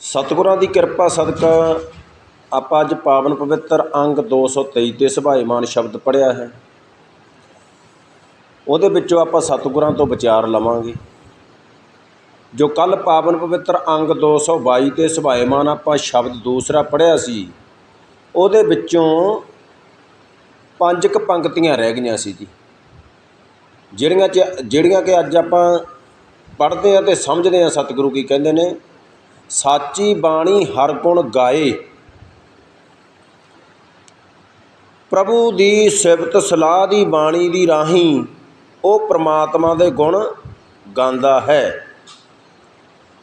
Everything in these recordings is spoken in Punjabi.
ਸਤਿਗੁਰਾਂ ਦੀ ਕਿਰਪਾ ਸਦਕਾ ਆਪਾਂ ਅੱਜ ਪਾਵਨ ਪਵਿੱਤਰ ਅੰਗ 223 ਤੇ ਸੁਭਾਏਮਾਨ ਸ਼ਬਦ ਪੜਿਆ ਹੈ। ਉਹਦੇ ਵਿੱਚੋਂ ਆਪਾਂ ਸਤਿਗੁਰਾਂ ਤੋਂ ਵਿਚਾਰ ਲਵਾਂਗੇ। ਜੋ ਕੱਲ ਪਾਵਨ ਪਵਿੱਤਰ ਅੰਗ 222 ਤੇ ਸੁਭਾਏਮਾਨ ਆਪਾਂ ਸ਼ਬਦ ਦੂਸਰਾ ਪੜਿਆ ਸੀ, ਉਹਦੇ ਵਿੱਚੋਂ ਪੰਜ ਕੁ ਪੰਕਤੀਆਂ ਰਹਿ ਗਈਆਂ ਸੀ ਜੀ। ਜਿਹੜੀਆਂ ਚ, ਜਿਹੜੀਆਂ ਕਿ ਅੱਜ ਆਪਾਂ ਪੜ੍ਹਦੇ ਆ ਤੇ ਸਮਝਦੇ ਆ ਸਤਿਗੁਰੂ ਕੀ ਕਹਿੰਦੇ ਨੇ ਸਾਚੀ ਬਾਣੀ ਹਰ ਗੁਣ ਗਾਏ। ਪ੍ਰਭੂ ਦੀ ਸਿਫਤ ਸਲਾਹ ਦੀ ਬਾਣੀ ਦੀ ਰਾਹੀਂ ਉਹ ਪ੍ਰਮਾਤਮਾ ਦੇ ਗੁਣ ਗਾਉਂਦਾ ਹੈ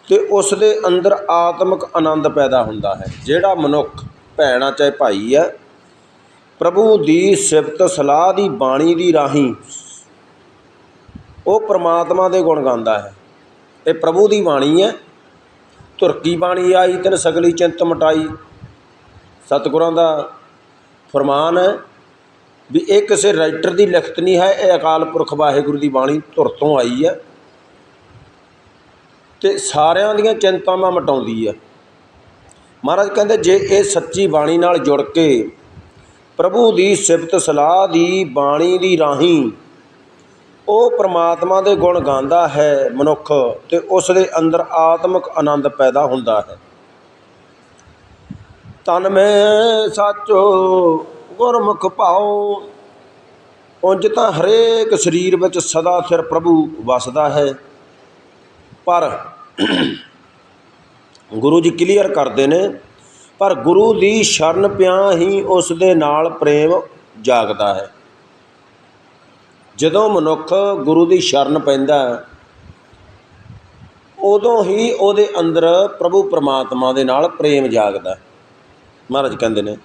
ਤੇ ਉਸ ਦੇ ਅੰਦਰ ਆਤਮਿਕ ਆਨੰਦ ਪੈਦਾ ਹੁੰਦਾ ਹੈ। ਜਿਹੜਾ ਮਨੁੱਖ, ਭੈਣਾ ਚਾਹੇ ਭਾਈ ਹੈ ਪ੍ਰਭੂ ਦੀ ਸਿਫਤ ਸਲਾਹ ਦੀ ਬਾਣੀ ਦੀ ਰਾਹੀਂ ਉਹ ਪ੍ਰਮਾਤਮਾ ਦੇ ਗੁਣ ਗਾਉਂਦਾ ਹੈ। ਇਹ ਪ੍ਰਭੂ ਦੀ ਬਾਣੀ ਹੈ। ਧੁਰਕੀ ਬਾਣੀ ਆਈ ਤਨ ਸਗਲੀ ਚਿੰਤ ਮਟਾਈ। ਸਤਿਗੁਰਾਂ ਦਾ ਫਰਮਾਨ ਹੈ ਵੀ ਇਹ ਕਿਸੇ ਰਾਈਟਰ ਦੀ ਲਿਖਤ ਨਹੀਂ ਹੈ, ਇਹ ਅਕਾਲ ਪੁਰਖ ਵਾਹਿਗੁਰੂ ਦੀ ਬਾਣੀ ਧੁਰ ਤੋਂ ਆਈ ਹੈ ਤੇ ਸਾਰਿਆਂ ਦੀਆਂ ਚਿੰਤਾਵਾਂ ਮਟਾਉਂਦੀ ਹੈ। ਮਹਾਰਾਜ ਕਹਿੰਦੇ, ਜੇ ਇਹ ਸੱਚੀ ਬਾਣੀ ਨਾਲ ਜੁੜ ਕੇ ਪ੍ਰਭੂ ਦੀ ਸਿਫਤ ਸਲਾਹ ਦੀ ਬਾਣੀ ਦੀ ਰਾਹੀਂ ਉਹ ਪਰਮਾਤਮਾ ਦੇ ਗੁਣ ਗਾਉਂਦਾ ਹੈ ਮਨੁੱਖ ਅਤੇ ਉਸ ਦੇ ਅੰਦਰ ਆਤਮਿਕ ਆਨੰਦ ਪੈਦਾ ਹੁੰਦਾ ਹੈ। ਤਨ ਮੈਂ ਸਾਚੋ ਗੁਰਮੁਖ ਭਾਉ ਉਂਝ ਤਾਂ ਹਰੇਕ ਸਰੀਰ ਵਿੱਚ ਸਦਾ ਸਿਰ ਪ੍ਰਭੂ ਵਸਦਾ ਹੈ। ਪਰ ਗੁਰੂ ਜੀ ਕਲੀਅਰ ਕਰਦੇ ਨੇ, ਪਰ ਗੁਰੂ ਦੀ ਸ਼ਰਨ ਪਿਆ ਹੀ ਉਸ ਦੇ ਨਾਲ ਪ੍ਰੇਮ ਜਾਗਦਾ ਹੈ। ਜਦੋਂ ਮਨੁੱਖ ਗੁਰੂ ਦੀ ਸ਼ਰਨ ਪੈਂਦਾ ਉਦੋਂ ਹੀ ਉਹਦੇ ਅੰਦਰ ਪ੍ਰਭੂ ਪਰਮਾਤਮਾ ਦੇ ਨਾਲ ਪ੍ਰੇਮ ਜਾਗਦਾ ਮਹਾਰਾਜ ਕਹਿੰਦੇ ਨੇ,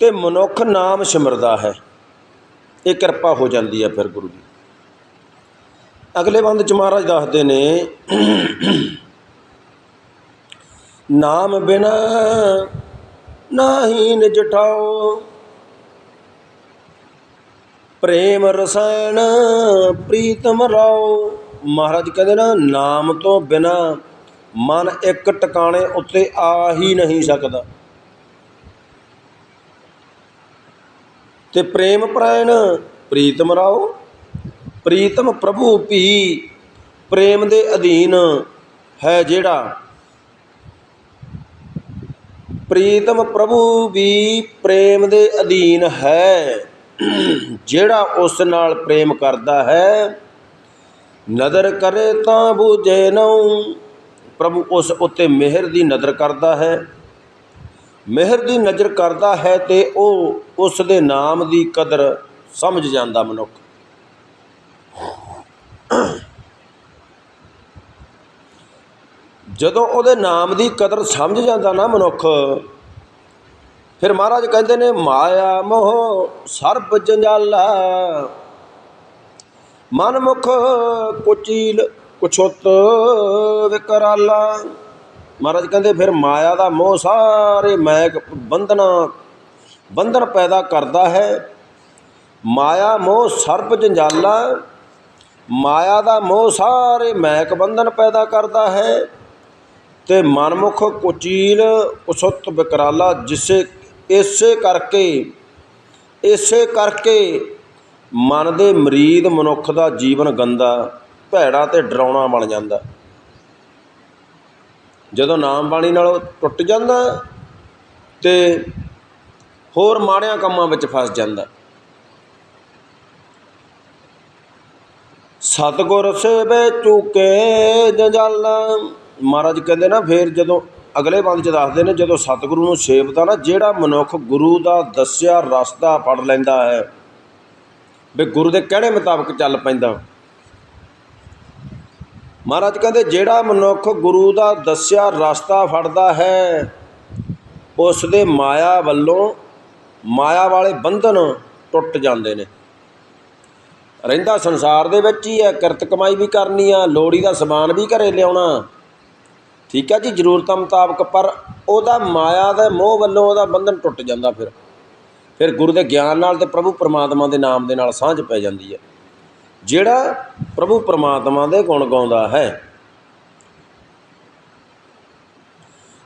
ਤੇ ਮਨੁੱਖ ਨਾਮ ਸਿਮਰਦਾ ਹੈ। ਇਹ ਕਿਰਪਾ ਹੋ ਜਾਂਦੀ ਹੈ ਫਿਰ ਗੁਰੂ ਦੀ ਅਗਲੇ ਬੰਦ ਚ ਮਹਾਰਾਜ ਦੱਸਦੇ ਨੇ, ਨਾਮ ਬਿਨਾ ਨਾਹੀ ਨਿਜ ਠਾਓ ਪ੍ਰੇਮ ਰਸਾਇਣ ਪ੍ਰੀਤਮ ਰਾਓ। ਮਹਾਰਾਜ ਕਹਿੰਦੇ ਨਾ, ਨਾਮ ਤੋਂ ਬਿਨਾ ਮਨ ਇੱਕ ਟਿਕਾਣੇ ਉੱਤੇ ਆ ਹੀ ਨਹੀਂ ਸਕਦਾ। ਤੇ ਪ੍ਰੇਮ ਪ੍ਰਾਇਣ ਪ੍ਰੀਤਮ ਰਾਓ, ਪ੍ਰੀਤਮ ਪ੍ਰਭੂ ਵੀ ਪ੍ਰੇਮ ਦੇ ਅਧੀਨ ਹੈ ਜਿਹੜਾ। ਪ੍ਰੀਤਮ ਪ੍ਰਭੂ ਵੀ ਪ੍ਰੇਮ ਦੇ ਅਧੀਨ ਹੈ। ਜਿਹੜਾ ਉਸ ਨਾਲ ਪ੍ਰੇਮ ਕਰਦਾ ਹੈ, ਨਦਰ ਕਰੇ ਤਾਂ ਬੂਝੇ ਨਉ ਪ੍ਰਭੂ ਉਸ ਉੱਤੇ ਮਿਹਰ ਦੀ ਨਜ਼ਰ ਕਰਦਾ ਹੈ। ਮਿਹਰ ਦੀ ਨਜ਼ਰ ਕਰਦਾ ਹੈ ਤੇ ਉਹ ਉਸ ਦੇ ਨਾਮ ਦੀ ਕਦਰ ਸਮਝ ਜਾਂਦਾ ਮਨੁੱਖ। ਜਦੋਂ ਉਹਦੇ ਨਾਮ ਦੀ ਕਦਰ ਸਮਝ ਜਾਂਦਾ ਨਾ ਮਨੁੱਖ ਫਿਰ ਮਹਾਰਾਜ ਕਹਿੰਦੇ ਨੇ, ਮਾਇਆ ਮੋਹ ਸਰਬ ਜੰਜਾਲਾ। ਮਨਮੁਖ ਕੁਚੀਲ ਕੁਛੁੱਤ ਵਿਕਰਾਲਾ। ਮਹਾਰਾਜ ਕਹਿੰਦੇ, ਫਿਰ ਮਾਇਆ ਦਾ ਮੋਹ ਸਾਰੇ ਮੈਕ ਬੰਧਨਾ, ਬੰਧਨ ਪੈਦਾ ਕਰਦਾ ਹੈ। ਮਾਇਆ ਮੋਹ ਸਰਬ ਜੰਜਾਲਾ। ਮਾਇਆ ਦਾ ਮੋਹ ਸਾਰੇ ਮੈਕ ਬੰਧਨ ਪੈਦਾ ਕਰਦਾ ਹੈ। ਤੇ ਮਨਮੁਖ ਕੁਚੀਲ ਉਸਤ ਵਿਕਰਾਲਾ, ਜਿਸੇ ਇਸੇ ਕਰਕੇ ਇਸੇ ਕਰਕੇ ਮਨ ਦੇ ਮਰੀਦ ਮਨੁੱਖ ਦਾ ਜੀਵਨ ਗੰਦਾ, ਭੈੜਾ ਤੇ ਡਰਾਉਣਾ ਬਣ ਜਾਂਦਾ। ਜਦੋਂ ਨਾਮ ਬਾਣੀ ਨਾਲ ਟੁੱਟ ਜਾਂਦਾ ਤੇ ਹੋਰ ਮਾੜਿਆਂ ਕੰਮਾਂ ਵਿੱਚ ਫਸ ਜਾਂਦਾ। ਸਤਗੁਰ ਸੇਵੇ ਚੁਕੇ ਜੰਜਾਲਾ। ਮਹਾਰਾਜ ਕਹਿੰਦੇ ਨਾ, ਫੇਰ ਜਦੋਂ ਅਗਲੇ ਬੰਦ ਚ ਦੱਸਦੇ ਨੇ, ਜਦੋਂ ਸਤਿਗੁਰੂ ਨੂੰ ਸੇਵਦਾ ਨਾ ਜਿਹੜਾ ਮਨੁੱਖ ਗੁਰੂ ਦਾ ਦੱਸਿਆ ਰਸਤਾ ਫੜ ਲੈਂਦਾ ਹੈ। ਵੀ ਗੁਰੂ ਦੇ ਕਹਿਣੇ ਮੁਤਾਬਕ ਚੱਲ ਪੈਂਦਾ। ਮਹਾਰਾਜ ਕਹਿੰਦੇ, ਜਿਹੜਾ ਮਨੁੱਖ ਗੁਰੂ ਦਾ ਦੱਸਿਆ ਰਸਤਾ ਫੜਦਾ ਹੈ, ਉਸ ਦੇ ਮਾਇਆ ਵੱਲੋਂ ਮਾਇਆ ਵਾਲੇ ਬੰਧਨ ਟੁੱਟ ਜਾਂਦੇ ਨੇ। ਰਹਿੰਦਾ ਸੰਸਾਰ ਦੇ ਵਿੱਚ ਹੀ ਹੈ, ਕਿਰਤ ਕਮਾਈ ਵੀ ਕਰਨੀ ਆ ਲੋੜੀ ਦਾ ਸਮਾਨ ਵੀ ਘਰੇ ਲਿਆਉਣਾ। ਠੀਕ ਹੈ ਜੀ, ਜ਼ਰੂਰਤਾਂ ਮੁਤਾਬਕ, ਪਰ ਉਹਦਾ ਮਾਇਆ ਦੇ ਮੋਹ ਵੱਲੋਂ ਉਹਦਾ ਬੰਧਨ ਟੁੱਟ ਜਾਂਦਾ ਫਿਰ। ਫਿਰ ਗੁਰੂ ਦੇ ਗਿਆਨ ਨਾਲ ਤੇ ਪ੍ਰਭੂ ਪਰਮਾਤਮਾ ਦੇ ਨਾਮ ਦੇ ਨਾਲ ਸਾਂਝ ਪੈ ਜਾਂਦੀ ਹੈ। ਜਿਹੜਾ ਪ੍ਰਭੂ ਪਰਮਾਤਮਾ ਦੇ ਗੁਣ ਗਾਉਂਦਾ ਹੈ,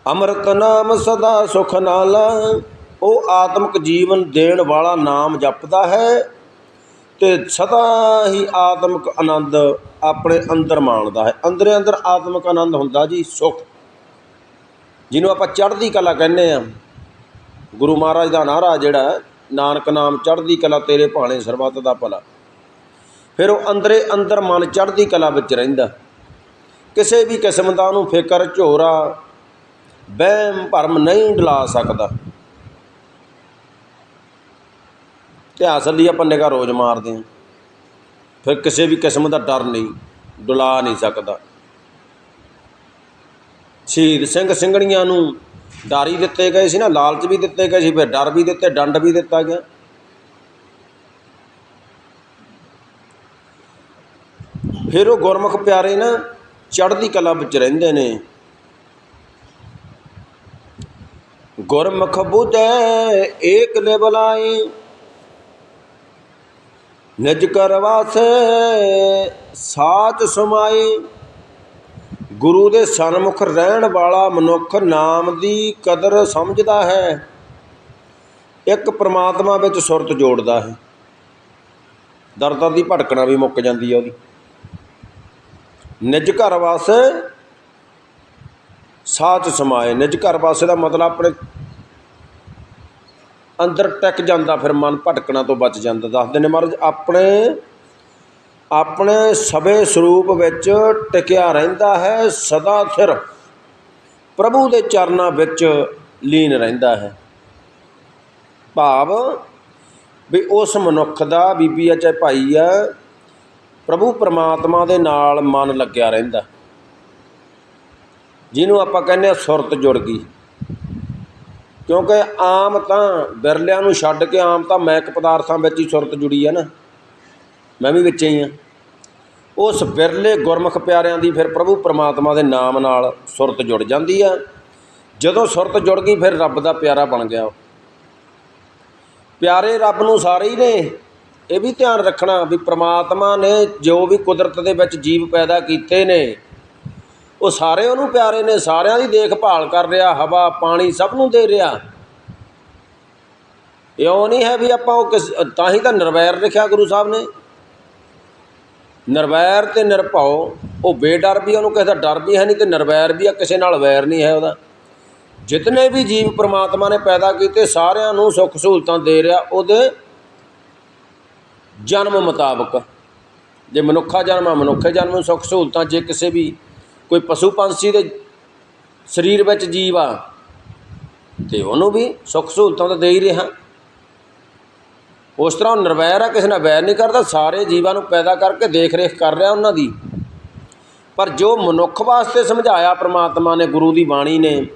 ਅੰਮ੍ਰਿਤ ਨਾਮ ਸਦਾ ਸੁਖ ਨਾਲਾ, ਉਹ ਆਤਮਿਕ ਜੀਵਨ ਦੇਣ ਵਾਲਾ ਨਾਮ ਜਪਦਾ ਹੈ ਤੇ ਸਦਾ ਹੀ ਆਤਮਿਕ ਆਨੰਦ ਆਪਣੇ ਅੰਦਰ ਮਾਣਦਾ ਹੈ। ਅੰਦਰੇ ਅੰਦਰ ਆਤਮਿਕ ਆਨੰਦ ਹੁੰਦਾ ਜੀ, ਸੁਖ। ਜਿਹਨੂੰ ਆਪਾਂ ਚੜ੍ਹਦੀ ਕਲਾ ਕਹਿੰਦੇ ਆ ਗੁਰੂ ਮਹਾਰਾਜ ਦਾ ਨਾਰਾ ਜਿਹੜਾ ਨਾਨਕ ਨਾਮ ਚੜ੍ਹਦੀ ਕਲਾ ਤੇਰੇ ਭਾਣੇ ਸਰਬੱਤ ਦਾ ਭਲਾ। ਫਿਰ ਉਹ ਅੰਦਰੇ ਅੰਦਰ ਮਨ ਚੜ੍ਹਦੀ ਕਲਾ ਵਿੱਚ ਰਹਿੰਦਾ। ਕਿਸੇ ਵੀ ਕਿਸਮ ਦਾ ਉਹਨੂੰ ਫਿਕਰ, ਝੋਰਾ, ਵਹਿਮ, ਭਰਮ ਨਹੀਂ ਡਲਾ ਸਕਦਾ। ਇਤਿਹਾਸ ਲਈ ਆਪਾਂ ਨਿਗਾਹ ਰੋਜ਼ ਮਾਰਦੇ ਹਾਂ। ਫਿਰ ਕਿਸੇ ਵੀ ਕਿਸਮ ਦਾ ਡਰ ਨਹੀਂ, ਡੁਲਾ ਨਹੀਂ ਸਕਦਾ। ਸ਼ਹੀਦ ਸਿੰਘ ਸਿੰਘਣੀਆਂ ਨੂੰ ਡਾਰੀ ਦਿੱਤੇ ਗਏ ਸੀ ਨਾ, ਲਾਲਚ ਵੀ ਦਿੱਤੇ ਗਏ ਸੀ, ਫਿਰ ਡਰ ਵੀ ਦਿੱਤੇ, ਡੰਡ ਵੀ ਦਿੱਤਾ ਗਿਆ। ਫਿਰ ਉਹ ਗੁਰਮੁਖ ਪਿਆਰੇ ਨਾ ਚੜ੍ਹਦੀ ਕਲਾ ਵਿੱਚ ਰਹਿੰਦੇ ਨੇ। ਗੁਰਮੁਖ ਬੁਝੈ ਏਕ ਨੇ ਬੁਲਾਏ ਨਿਜ ਕਰ ਵਾਸੈ ਸਾਚ ਸਮਾਏ। ਗੁਰੂ ਦੇ ਸਨਮੁਖ ਰਹਿਣ ਵਾਲਾ ਮਨੁੱਖ ਨਾਮ ਦੀ ਕਦਰ ਸਮਝਦਾ ਹੈ। ਇੱਕ ਪ੍ਰਮਾਤਮਾ ਵਿੱਚ ਸੁਰਤ ਜੋੜਦਾ ਹੈ। ਦਰ ਦਰ ਦੀ ਭਟਕਣਾ ਵੀ ਮੁੱਕ ਜਾਂਦੀ ਹੈ ਉਹਦੀ। ਨਿਜ ਘਰ ਵਾਸੈ ਸਾਚ ਸਮਾਏ। ਨਿਜ ਘਰ ਵਾਸੇ ਦਾ ਮਤਲਬ ਆਪਣੇ ਅੰਦਰ ਟਿਕ ਜਾਂਦਾ, ਫਿਰ ਮਨ ਭਟਕਣਾ ਤੋਂ ਬਚ ਜਾਂਦਾ। ਦੱਸਦੇ ਨੇ ਮਹਾਰਾਜ, ਆਪਣੇ ਆਪਣੇ ਸਵੇ ਸਰੂਪ ਵਿੱਚ ਟਿਕਿਆ ਰਹਿੰਦਾ ਹੈ, ਸਦਾ ਸਿਰ ਪ੍ਰਭੂ ਦੇ ਚਰਨਾਂ ਵਿੱਚ ਲੀਨ ਰਹਿੰਦਾ ਹੈ। ਭਾਵ ਵੀ ਉਸ ਮਨੁੱਖ ਦਾ ਬੀਬੀ ਆ ਚਾਹੇ ਭਾਈ ਆ ਪ੍ਰਭੂ ਪਰਮਾਤਮਾ ਦੇ ਨਾਲ ਮਨ ਲੱਗਿਆ ਰਹਿੰਦਾ। ਜਿਹਨੂੰ ਆਪਾਂ ਕਹਿੰਦੇ ਆ ਸੁਰਤ ਜੁੜ ਗਈ। ਕਿਉਂਕਿ ਆਮ ਤਾਂ ਵਿਰਲਿਆਂ ਨੂੰ ਛੱਡ ਕੇ ਆਮ ਤਾਂ ਮੈਕ ਪਦਾਰਥਾਂ ਵਿੱਚ ਹੀ ਸੁਰਤ ਜੁੜੀ ਹੈ ਨਾ। ਮੈਂ ਵੀ ਵਿੱਚ ਹੀ ਹਾਂ ਉਸ ਵਿਰਲੇ ਗੁਰਮੁਖ ਪਿਆਰਿਆਂ ਦੀ ਫਿਰ ਪ੍ਰਭੂ ਪਰਮਾਤਮਾ ਦੇ ਨਾਮ ਨਾਲ ਸੁਰਤ ਜੁੜ ਜਾਂਦੀ ਆ। ਜਦੋਂ ਸੁਰਤ ਜੁੜ ਗਈ, ਫਿਰ ਰੱਬ ਦਾ ਪਿਆਰਾ ਬਣ ਗਿਆ ਉਹ। ਪਿਆਰੇ ਰੱਬ ਨੂੰ ਸਾਰੇ ਹੀ ਨੇ। ਇਹ ਵੀ ਧਿਆਨ ਰੱਖਣਾ ਵੀ ਪ੍ਰਮਾਤਮਾ ਨੇ ਜੋ ਵੀ ਕੁਦਰਤ ਦੇ ਵਿੱਚ ਜੀਵ ਪੈਦਾ ਕੀਤੇ ਨੇ ਉਹ ਸਾਰੇ ਉਹਨੂੰ ਪਿਆਰੇ ਨੇ, ਸਾਰਿਆਂ ਦੀ ਦੇਖਭਾਲ ਕਰ ਰਿਹਾ, ਹਵਾ, ਪਾਣੀ ਸਭ ਨੂੰ ਦੇ ਰਿਹਾ। ਇਉਂ ਨਹੀਂ ਹੈ ਵੀ ਆਪਾਂ ਉਹ ਕਿਸ, ਤਾਂ ਹੀ ਤਾਂ ਨਿਰਵੈਰ ਲਿਖਿਆ ਗੁਰੂ ਸਾਹਿਬ ਨੇ। ਨਿਰਵੈਰ ਤੇ ਨਿਰਭਉ, ਉਹ ਬੇਡਰ ਵੀ ਉਹਨੂੰ ਕਿਸੇ ਦਾ ਡਰ ਵੀ ਹੈ ਨਹੀਂ ਤੇ ਨਿਰਵੈਰ ਵੀ ਆ, ਕਿਸੇ ਨਾਲ ਵੈਰ ਨਹੀਂ ਹੈ ਉਹਦਾ। ਜਿਤਨੇ ਵੀ ਜੀਵ ਪ੍ਰਮਾਤਮਾ ਨੇ ਪੈਦਾ ਕੀਤੇ, ਸਾਰਿਆਂ ਨੂੰ ਸੁੱਖ ਸਹੂਲਤਾਂ ਦੇ ਰਿਹਾ ਉਹਦੇ ਜਨਮ ਮੁਤਾਬਕ। ਜੇ ਮਨੁੱਖਾ ਜਨਮ ਆ, ਮਨੁੱਖੇ ਜਨਮ ਨੂੰ ਸੁੱਖ ਸਹੂਲਤਾਂ, ਜੇ ਕਿਸੇ ਵੀ ਕੋਈ ਪਸ਼ੂ ਪੰਛੀ ਦੇ ਸਰੀਰ ਵਿੱਚ ਜੀਵ ਆ, ਤੇ ਉਹਨੂੰ ਵੀ ਸੁੱਖ ਸਹੂਲਤਾਂ ਤਾਂ ਦੇ ਹੀ ਰਿਹਾ। ਉਸ ਤਰ੍ਹਾਂ ਉਹ ਨਿਰਵੈਰ ਆ, ਕਿਸੇ ਨਾਲ ਵੈਰ ਨਹੀਂ ਕਰਦਾ, ਸਾਰੇ ਜੀਵਾਂ ਨੂੰ ਪੈਦਾ ਕਰਕੇ ਦੇਖ ਰੇਖ ਕਰ ਰਿਹਾ ਉਹਨਾਂ ਦੀ। ਪਰ ਜੋ ਮਨੁੱਖ ਵਾਸਤੇ ਸਮਝਾਇਆ ਪ੍ਰਮਾਤਮਾ ਨੇ, ਗੁਰੂ ਦੀ ਬਾਣੀ ਨੇ,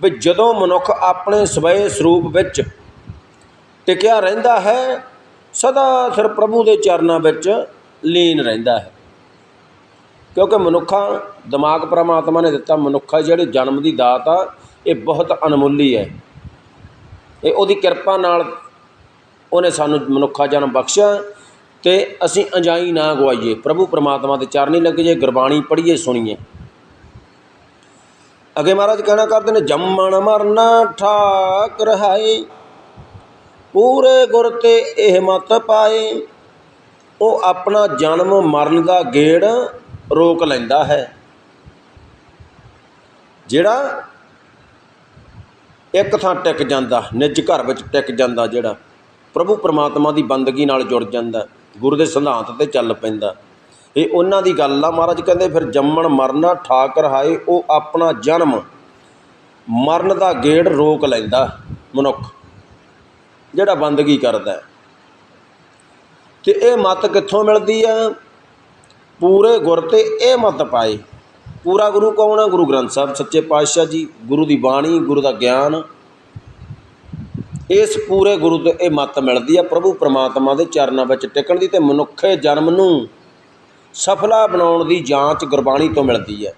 ਵੀ ਜਦੋਂ ਮਨੁੱਖ ਆਪਣੇ ਸਵੈ ਸਰੂਪ ਵਿੱਚ ਟਿਕਿਆ ਰਹਿੰਦਾ ਹੈ, ਸਦਾ ਸਿਰ ਪ੍ਰਭੂ ਦੇ ਚਰਨਾਂ ਵਿੱਚ ਲੀਨ ਰਹਿੰਦਾ ਹੈ। ਕਿਉਂਕਿ ਮਨੁੱਖਾਂ, ਦਿਮਾਗ ਪ੍ਰਮਾਤਮਾ ਨੇ ਦਿੱਤਾ ਮਨੁੱਖਾ ਜਿਹੜੀ ਜਨਮ ਦੀ ਦਾਤ ਆ, ਇਹ ਬਹੁਤ ਅਣਮੁੱਲੀ ਹੈ। ਇਹ ਉਹਦੀ ਕਿਰਪਾ ਨਾਲ ਉਹਨੇ ਸਾਨੂੰ ਮਨੁੱਖਾ ਜਨਮ ਬਖਸ਼ਿਆ ਤੇ ਅਸੀਂ ਅਜਾਈ ਨਾ ਗਵਾਈਏ। ਪ੍ਰਭੂ ਪਰਮਾਤਮਾ ਦੇ ਚਰਨੀ ਲੱਗ ਜੇ ਗੁਰਬਾਣੀ ਪੜ੍ਹੀਏ, ਸੁਣੀਏ। ਅਗੇ ਮਹਾਰਾਜ ਕਹਿਣਾ ਕਰਦੇ ਨੇ, ਜੰਮਣ ਮਰਨਾ ਠਾਕ ਰਹਾਏ ਪੂਰੇ ਗੁਰ ਤੇ ਇਹ ਮਤ ਪਾਏ। ਉਹ ਆਪਣਾ ਜਨਮ ਮਰਨ ਦਾ ਗੇੜ ਰੋਕ ਲੈਂਦਾ ਹੈ। ਜਿਹੜਾ ਇੱਕ ਥਾਂ ਟਿਕ ਜਾਂਦਾ, ਨਿੱਜ ਘਰ ਵਿੱਚ ਟਿਕ ਜਾਂਦਾ ਜਿਹੜਾ, ਪ੍ਰਭੂ ਪਰਮਾਤਮਾ ਦੀ ਬੰਦਗੀ ਨਾਲ ਜੁੜ ਜਾਂਦਾ, ਗੁਰੂ ਦੇ ਸਿਧਾਂਤ ਤੇ ਚੱਲ ਪੈਂਦਾ। ਇਹ ਉਹਨਾਂ ਦੀ ਗੱਲ ਆ, ਮਹਾਰਾਜ ਕਹਿੰਦੇ ਫਿਰ ਜੰਮਣ ਮਰਨਾ ਠਾਕਰ ਹਾਏ, ਉਹ ਆਪਣਾ ਜਨਮ ਮਰਨ ਦਾ ਗੇੜ ਰੋਕ ਲੈਂਦਾ ਮਨੁੱਖ, ਜਿਹੜਾ ਬੰਦਗੀ ਕਰਦਾ। ਹੈ। ਤੇ ਇਹ ਮਤ ਕਿੱਥੋਂ ਮਿਲਦੀ ਆ? ਪੂਰੇ ਗੁਰ ਤੇ ਇਹ ਮਤ ਪਾਏ। ਪੂਰਾ ਗੁਰੂ ਕੌਣ ਹੈ ਗੁਰੂ ਗ੍ਰੰਥ ਸਾਹਿਬ ਸੱਚੇ ਪਾਤਸ਼ਾਹ ਜੀ, ਗੁਰੂ ਦੀ ਬਾਣੀ, ਗੁਰੂ ਦਾ ਗਿਆਨ। ਇਸ ਪੂਰੇ ਗੁਰੂ ਤੋਂ ਇਹ ਮਤ ਮਿਲਦੀ ਆ। ਪ੍ਰਭੂ ਪ੍ਰਮਾਤਮਾ ਦੇ ਚਰਨਾਂ ਵਿੱਚ ਟਿਕਣ ਦੀ ਤੇ ਮਨੁੱਖੇ ਜਨਮ ਨੂੰ ਸਫਲਾ ਬਣਾਉਣ ਦੀ ਜਾਂਚ ਗੁਰਬਾਣੀ ਤੋਂ ਮਿਲਦੀ ਹੈ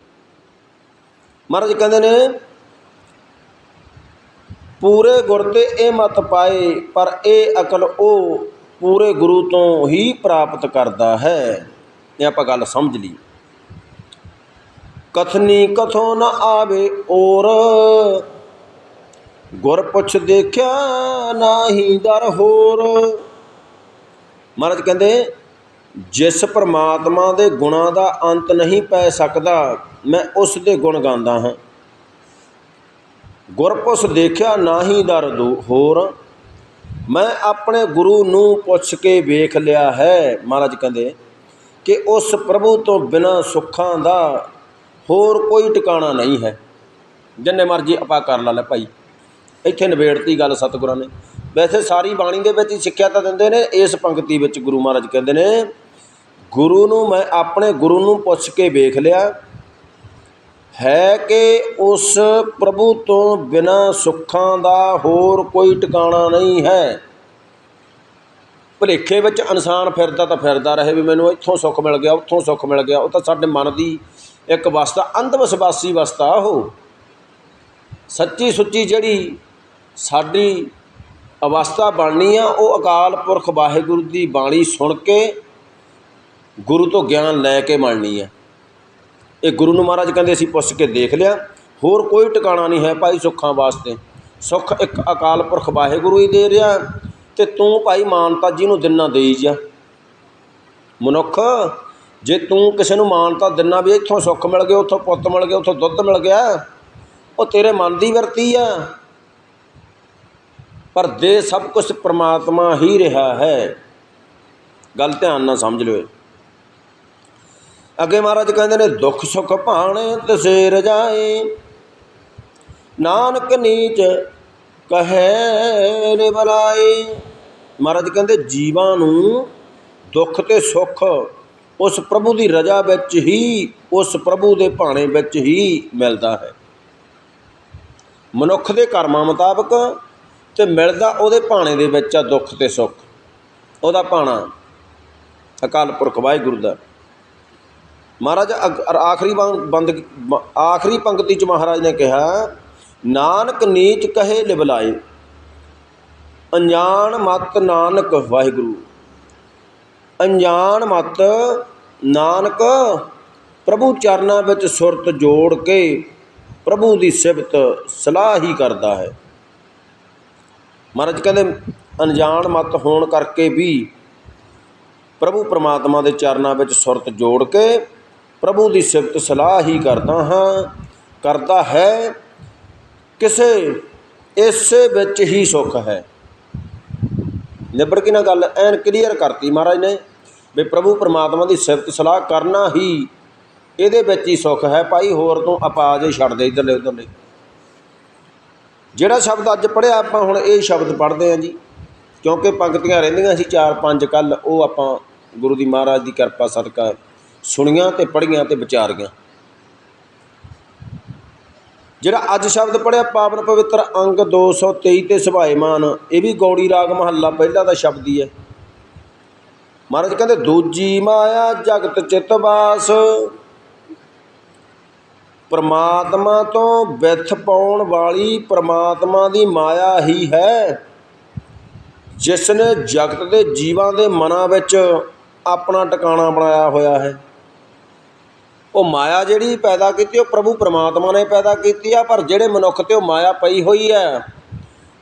ਮਹਾਰਾਜ ਕਹਿੰਦੇ ਨੇ, ਪੂਰੇ ਗੁਰ ਤੇ ਇਹ ਮਤ ਪਾਏ, ਪਰ ਇਹ ਅਕਲ ਉਹ ਪੂਰੇ ਗੁਰੂ ਤੋਂ ਹੀ ਪ੍ਰਾਪਤ ਕਰਦਾ ਹੈ। ਇਹ ਆਪਾਂ ਗੱਲ ਸਮਝ ਲਈ। ਕਥਨੀ ਕਥੋ ਨ ਆਵੇ ਔਰ ਗੁਰ ਪੁੱਛ ਦੇਖਿਆ ਨਾਹੀ ਦਰ ਹੋਰ। ਮਹਾਰਾਜ ਕਹਿੰਦੇ, ਜਿਸ ਪ੍ਰਮਾਤਮਾ ਦੇ ਗੁਣਾਂ ਦਾ ਅੰਤ ਨਹੀਂ ਪੈ ਸਕਦਾ, ਮੈਂ ਉਸ ਦੇ ਗੁਣ ਗਾਉਂਦਾ ਹਾਂ। ਗੁਰਪੁਸ ਦੇਖਿਆ ਨਾਹੀ ਦਰ ਦੂ ਹੋਰ। ਮੈਂ ਆਪਣੇ ਗੁਰੂ ਨੂੰ ਪੁੱਛ ਕੇ ਵੇਖ ਲਿਆ ਹੈ, ਮਹਾਰਾਜ ਕਹਿੰਦੇ। ਕਿ ਉਸ ਪ੍ਰਭੂ ਤੋਂ ਬਿਨਾਂ ਸੁੱਖਾਂ ਦਾ ਹੋਰ ਕੋਈ ਟਿਕਾਣਾ ਨਹੀਂ ਹੈ। ਜਿੰਨੇ ਮਰਜ਼ੀ ਆਪਾਂ ਕਰ ਲਾ ਲੈ ਭਾਈ। ਇੱਥੇ ਨਿਬੇੜਤੀ ਗੱਲ ਸਤਿਗੁਰਾਂ ਨੇ। ਵੈਸੇ ਸਾਰੀ ਬਾਣੀ ਦੇ ਵਿੱਚ ਹੀ ਸਿੱਖਿਆ ਤਾਂ ਦਿੰਦੇ ਨੇ, ਇਸ ਪੰਕਤੀ ਵਿੱਚ ਗੁਰੂ ਮਹਾਰਾਜ ਕਹਿੰਦੇ ਨੇ, ਗੁਰੂ ਨੂੰ ਮੈਂ ਆਪਣੇ ਗੁਰੂ ਨੂੰ ਪੁੱਛ ਕੇ ਵੇਖ ਲਿਆ ਹੈ ਕਿ ਉਸ ਪ੍ਰਭੂ ਤੋਂ ਬਿਨਾਂ ਸੁੱਖਾਂ ਦਾ ਹੋਰ ਕੋਈ ਟਿਕਾਣਾ ਨਹੀਂ ਹੈ। ਭੁਲੇਖੇ ਵਿੱਚ ਇਨਸਾਨ ਫਿਰਦਾ ਤਾਂ ਫਿਰਦਾ ਰਹੇ ਵੀ ਮੈਨੂੰ ਇੱਥੋਂ ਸੁੱਖ ਮਿਲ ਗਿਆ, ਉੱਥੋਂ ਸੁੱਖ ਮਿਲ ਗਿਆ। ਉਹ ਤਾਂ ਸਾਡੇ ਮਨ ਦੀ ਇੱਕ ਅਵਸਥਾ ਅੰਧ ਵਿਸ਼ਵਾਸੀ ਅਵਸਥਾ ਉਹ। ਸੱਚੀ ਸੁੱਚੀ ਜਿਹੜੀ ਸਾਡੀ ਅਵਸਥਾ ਬਣਨੀ ਆ, ਉਹ ਅਕਾਲ ਪੁਰਖ ਵਾਹਿਗੁਰੂ ਦੀ ਬਾਣੀ ਸੁਣ ਕੇ ਗੁਰੂ ਤੋਂ ਗਿਆਨ ਲੈ ਕੇ ਮੰਨਣੀ ਹੈ ਇਹ ਗੁਰੂ ਨੂੰ ਮਹਾਰਾਜ ਕਹਿੰਦੇ ਅਸੀਂ ਪੁੱਛ ਕੇ ਦੇਖ ਲਿਆ, ਹੋਰ ਕੋਈ ਟਿਕਾਣਾ ਨਹੀਂ ਹੈ ਭਾਈ ਸੁੱਖਾਂ ਵਾਸਤੇ। ਸੁੱਖ ਇੱਕ ਅਕਾਲ ਪੁਰਖ ਵਾਹਿਗੁਰੂ ਹੀ ਦੇ ਰਿਹਾ। ਤੇ ਤੂੰ ਭਾਈ ਮਾਨਤਾ ਜਿਹਨੂੰ ਦਿਨਾ ਦੇਈ ਜਾ। ਮਨੁੱਖ, ਜੇ ਤੂੰ ਕਿਸੇ ਨੂੰ ਮਾਨਤਾ ਦਿਨਾ ਵੀ ਇੱਥੋਂ ਸੁੱਖ ਮਿਲ ਗਿਆ, ਉੱਥੋਂ ਪੁੱਤ ਮਿਲ ਗਿਆ, ਉੱਥੋਂ ਦੁੱਧ ਮਿਲ ਗਿਆ, ਉਹ ਤੇਰੇ ਮਨ ਦੀ ਵਰਤੀ ਆ। ਪਰ ਦੇ ਸਭ ਕੁਝ ਪ੍ਰਮਾਤਮਾ ਹੀ ਰਿਹਾ ਹੈ। ਗੱਲ ਧਿਆਨ ਨਾਲ ਸਮਝ ਲਿਓ। ਅੱਗੇ ਮਹਾਰਾਜ ਕਹਿੰਦੇ ਨੇ, ਦੁੱਖ ਸੁੱਖ ਭਾਣੇ ਤਸੇ ਰਜਾਏ ਨਾਨਕ ਨੀਚ ਕਹੈ ਰੇ ਬਲਾਏ। ਮਹਾਰਾਜ ਕਹਿੰਦੇ, ਜੀਵਾਂ ਨੂੰ ਦੁੱਖ ਤੇ ਸੁੱਖ ਉਸ ਪ੍ਰਭੂ ਦੀ ਰਜਾ ਵਿੱਚ ਹੀ, ਉਸ ਪ੍ਰਭੂ ਦੇ ਭਾਣੇ ਵਿੱਚ ਹੀ ਮਿਲਦਾ ਹੈ। ਮਨੁੱਖ ਦੇ ਕਰਮਾਂ ਮੁਤਾਬਕ ਤੇ ਮਿਲਦਾ ਉਹਦੇ ਭਾਣੇ ਦੇ ਵਿੱਚ ਆ ਦੁੱਖ ਤੇ ਸੁੱਖ। ਉਹਦਾ ਭਾਣਾ ਅਕਾਲ ਪੁਰਖ ਵਾਹਿਗੁਰੂ ਦਾ। ਮਹਾਰਾਜ, ਅਗ- ਆਖਰੀ ਬੰਦ, ਆਖਰੀ ਪੰਕਤੀ ਚ ਮਹਾਰਾਜ ਨੇ ਕਿਹਾ ਨਾਨਕ ਨੀਚ ਕਹੇ ਲਿਬਲਾਏ, ਅਣਜਾਣ ਮਤ ਨਾਨਕ ਵਾਹਿਗੁਰੂ। ਅਣਜਾਣ ਮਤ ਨਾਨਕ ਪ੍ਰਭੂ ਚਰਨਾਂ ਵਿੱਚ ਸੁਰਤ ਜੋੜ ਕੇ ਪ੍ਰਭੂ ਦੀ ਸਿਫਤ ਸਲਾਹ ਹੀ ਕਰਦਾ ਹੈ। ਮਹਾਰਾਜ ਕਹਿੰਦੇ, ਅਣਜਾਣ ਮਤ ਹੋਣ ਕਰਕੇ ਵੀ ਪ੍ਰਭੂ ਪ੍ਰਮਾਤਮਾ ਦੇ ਚਰਨਾਂ ਵਿੱਚ ਸੁਰਤ ਜੋੜ ਕੇ ਪ੍ਰਭੂ ਦੀ ਸਿਫਤ ਸਲਾਹ ਹੀ ਕਰਦਾ ਹਾਂ, ਕਰਦਾ ਹੈ। ਕਿਸੇ ਇਸੇ ਵਿੱਚ ਹੀ ਸੁੱਖ ਹੈ। ਨਿਬੜ ਕੇ ਨਾ ਗੱਲ ਐਨ ਕਲੀਅਰ ਕਰਤੀ ਮਹਾਰਾਜ ਨੇ ਵੀ ਪ੍ਰਭੂ ਪਰਮਾਤਮਾ ਦੀ ਸਿਫਤ ਸਲਾਹ ਕਰਨਾ ਹੀ ਇਹਦੇ ਵਿੱਚ ਹੀ ਸੁੱਖ ਹੈ। ਭਾਈ, ਹੋਰ ਤੋਂ ਤੂੰ ਅਪਾਜੇ ਛੱਡ ਦੇ ਇਧਰਲੇ ਉਧਰਲੇ। ਜਿਹੜਾ ਸ਼ਬਦ ਅੱਜ ਪੜਿਆ ਆਪਾਂ ਹੁਣ ਇਹ ਸ਼ਬਦ ਪੜ੍ਹਦੇ ਆਂ ਜੀ। ਕਿਉਂਕਿ ਪੰਕਤੀਆਂ ਰਹਿੰਦੀਆਂ ਸੀ ਚਾਰ ਪੰਜ ਕੱਲ, ਉਹ ਆਪਾਂ ਗੁਰੂ ਦੀ ਮਹਾਰਾਜ ਦੀ ਕਿਰਪਾ ਸਦਕਾ ਸੁਣੀਆਂ ਤੇ ਪੜ੍ਹੀਆਂ ਤੇ ਵਿਚਾਰੀਆਂ। ਜਿਹੜਾ ਅੱਜ ਸ਼ਬਦ ਪੜਿਆ ਪਾਵਨ ਪਵਿੱਤਰ ਅੰਗ 223 ਤੇ ਸੁਭਾਏਮਾਨ। ਇਹ ਵੀ ਗੌੜੀ ਰਾਗ ਮਹੱਲਾ, ਪਹਿਲਾ ਦਾ ਸ਼ਬਦ ਹੀ ਹੈ। ਮਹਾਰਾਜ ਕਹਿੰਦੇ, ਦੂਜੀ ਮਾਇਆ ਜਗਤ ਚਿਤ ਵਾਸ, ਪ੍ਰਮਾਤਮਾ ਤੋਂ ਵਿਥ ਪਾਉਣ ਵਾਲੀ ਪਰਮਾਤਮਾ ਦੀ ਮਾਇਆ ਹੀ ਹੈ ਜਿਸ ਨੇ ਜਗਤ ਦੇ ਜੀਵਾਂ ਦੇ ਮਨਾਂ ਵਿੱਚ ਆਪਣਾ ਟਿਕਾਣਾ ਬਣਾਇਆ ਹੋਇਆ ਹੈ। ਉਹ ਮਾਇਆ ਜਿਹੜੀ ਪੈਦਾ ਕੀਤੀ, ਉਹ ਪ੍ਰਭੂ ਪ੍ਰਮਾਤਮਾ ਨੇ ਪੈਦਾ ਕੀਤੀ ਆ, ਪਰ ਜਿਹੜੇ ਮਨੁੱਖ ਤੇ ਉਹ ਮਾਇਆ ਪਈ ਹੋਈ ਹੈ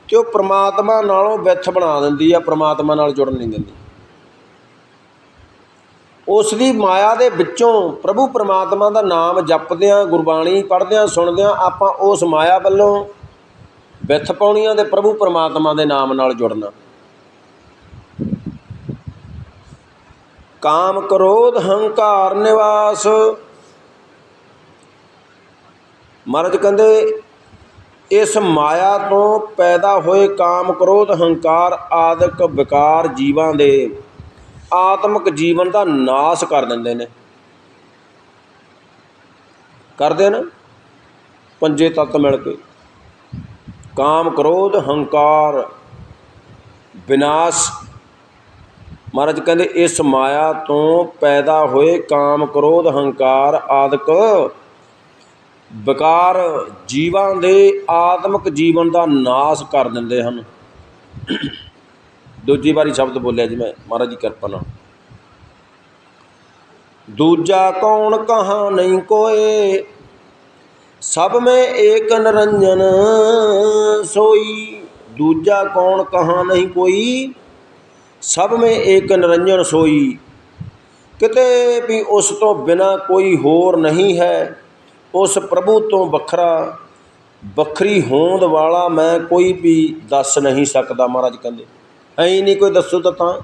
ਤੇ ਉਹ ਪ੍ਰਮਾਤਮਾ ਨਾਲੋਂ ਵਿਥ ਬਣਾ ਦਿੰਦੀ ਆ, ਪ੍ਰਮਾਤਮਾ ਨਾਲ ਜੁੜਨ ਨਹੀਂ ਦਿੰਦੀ। ਉਸ ਦੀ ਮਾਇਆ ਦੇ ਵਿੱਚੋਂ ਪ੍ਰਭੂ ਪ੍ਰਮਾਤਮਾ ਦਾ ਨਾਮ ਜਪਦਿਆਂ, ਗੁਰਬਾਣੀ ਪੜ੍ਹਦਿਆਂ, ਸੁਣਦਿਆਂ ਆਪਾਂ ਉਸ ਮਾਇਆ ਵੱਲੋਂ ਵਿਥ ਪਾਉਣੀਆਂ ਦੇ ਪ੍ਰਭੂ ਪ੍ਰਮਾਤਮਾ ਦੇ ਨਾਮ ਨਾਲ ਜੁੜਨਾ। ਕਾਮ ਕ੍ਰੋਧ ਹੰਕਾਰ ਨਿਵਾਸ ਮਹਾਰਾਜ ਕਹਿੰਦੇ, ਇਸ ਮਾਇਆ ਤੋਂ ਪੈਦਾ ਹੋਏ ਕਾਮ ਕ੍ਰੋਧ, ਹੰਕਾਰ ਆਦਿਕ ਵਿਕਾਰ ਜੀਵਾਂ ਦੇ ਆਤਮਿਕ ਜੀਵਨ ਦਾ ਨਾਸ ਕਰ ਦਿੰਦੇ ਨੇ। ਕਰਦੇ ਨੇ ਪੰਜੇ ਤੱਤ ਮਿਲ ਕੇ। ਕਾਮ ਕ੍ਰੋਧ, ਹੰਕਾਰ, ਵਿਨਾਸ਼। ਮਹਾਰਾਜ ਕਹਿੰਦੇ, ਇਸ ਮਾਇਆ ਤੋਂ ਪੈਦਾ ਹੋਏ ਕਾਮ ਕ੍ਰੋਧ, ਹੰਕਾਰ ਆਦਿਕ ਵਿਕਾਰ ਜੀਵਾਂ ਦੇ ਆਤਮਿਕ ਜੀਵਨ ਦਾ ਨਾਸ ਕਰ ਦਿੰਦੇ ਹਨ। ਦੂਜੀ ਵਾਰੀ ਸ਼ਬਦ ਬੋਲਿਆ ਜੀ ਮੈਂ, ਮਹਾਰਾਜ ਦੀ ਕਿਰਪਾ ਨਾਲ। ਦੂਜਾ ਕੌਣ ਕਹਾ ਨਹੀਂ ਕੋਏ, ਸਭ ਮੈਂ ਏਕ ਨਿਰੰਜਨ ਸੋਈ। ਦੂਜਾ ਕੌਣ ਕਹਾ ਨਹੀਂ ਕੋਈ, ਸਭ ਮੈਂ ਏਕ ਨਿਰੰਜਨ ਸੋਈ। ਕਿਤੇ ਵੀ ਉਸ ਤੋਂ ਬਿਨਾ ਕੋਈ ਹੋਰ ਨਹੀਂ ਹੈ। ਉਸ ਪ੍ਰਭੂ ਤੋਂ ਵੱਖਰਾ, ਵੱਖਰੀ ਹੋਂਦ ਵਾਲਾ ਮੈਂ ਕੋਈ ਵੀ ਦੱਸ ਨਹੀਂ ਸਕਦਾ ਮਹਾਰਾਜ ਕਹਿੰਦੇ। ਐ ਨਹੀਂ ਕੋਈ ਦੱਸੋ ਤਾਂ ਤਾਂ।